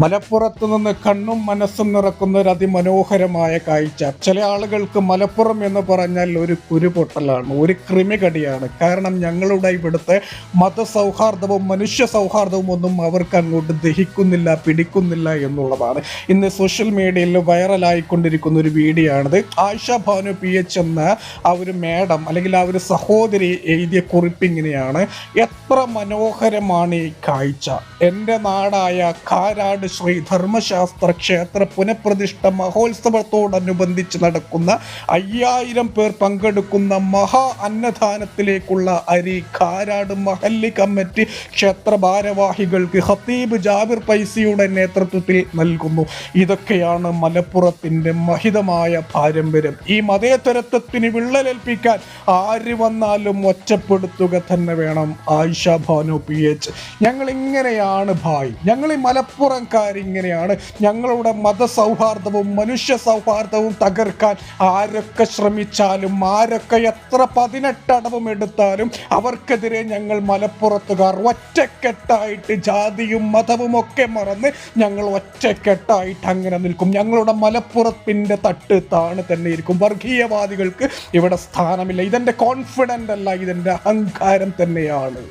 മലപ്പുറത്ത് നിന്ന് കണ്ണും മനസ്സും നിറക്കുന്ന ഒരു അതിമനോഹരമായ കാഴ്ച. ചില ആളുകൾക്ക് മലപ്പുറം എന്ന് പറഞ്ഞാൽ ഒരു കുരുപൊട്ടലാണ് ഒരു കൃമികടിയാണ്. കാരണം ഞങ്ങളുടെ ഇവിടുത്തെ മതസൗഹാർദ്ദവും മനുഷ്യ സൗഹാർദ്ദവും ഒന്നും അവർക്ക് അങ്ങോട്ട് ദഹിക്കുന്നില്ല പിടിക്കുന്നില്ല എന്നുള്ളതാണ്. ഇന്ന് സോഷ്യൽ മീഡിയയിൽ വൈറലായിക്കൊണ്ടിരിക്കുന്ന ഒരു വീഡിയോ ആണിത് ആയിഷ ഭാനു പി എച്ച് എന്ന ആ ഒരു മേഡം അല്ലെങ്കിൽ ആ ഒരു സഹോദരി എഴുതിയ കുറിപ്പിങ്ങനെയാണ് എത്ര മനോഹരമാണ് ഈ കാഴ്ച. എന്റെ നാടായ കാരാട് ശ്രീ ധർമ്മശാസ്ത്ര ക്ഷേത്ര പുനഃപ്രതിഷ്ഠ മഹോത്സവത്തോടനുബന്ധിച്ച് നടക്കുന്ന അയ്യായിരം പേർ പങ്കെടുക്കുന്ന മഹാ അന്നദാനത്തിലേക്കുള്ള അരി കാരാട് മഹല്ലി കമ്മിറ്റി ക്ഷേത്ര ഭാരവാഹികൾക്ക് ഹത്തീബ് ജാബിർ പൈസിയുടെ നേതൃത്വത്തിൽ നൽകുന്നു. ഇതൊക്കെയാണ് മലപ്പുറത്തിന്റെ മഹിതമായ പാരമ്പര്യം. ഈ മതേതരത്വത്തിന് വിള്ളലേൽപ്പിക്കാൻ ആര് വന്നാലും ഒറ്റപ്പെടുത്തുക തന്നെ വേണം. Ayisha Bhanu P H. ഞങ്ങൾ ഇങ്ങനെയാണ് ഭായ്. ഞങ്ങൾ ഈ മലപ്പുറംകാരിങ്ങനെയാണ് ഞങ്ങളുടെ മതസൗഹാർദ്ദവും മനുഷ്യ സൗഹാർദ്ദവും തകർക്കാൻ ആരൊക്കെ ശ്രമിച്ചാലും ആരൊക്കെ എത്ര പതിനെട്ടടവും എടുത്താലും അവർക്കെതിരെ ഞങ്ങൾ മലപ്പുറത്തുകാർ ഒറ്റക്കെട്ടായിട്ട് ജാതിയും മതവും ഒക്കെ മറന്ന് ഞങ്ങൾ ഒറ്റക്കെട്ടായിട്ട് അങ്ങനെ നിൽക്കും. ഞങ്ങളുടെ മലപ്പുറത്തിന്റെ തട്ട് താണ് തന്നെ ഇരിക്കും. വർഗീയവാദികൾക്ക് ഇവിടെ സ്ഥാനമില്ല. ഇതെന്റെ കോൺഫിഡന്റ് അല്ല ഇതെന്റെ അഹങ്കാരം തന്നെയാണ്.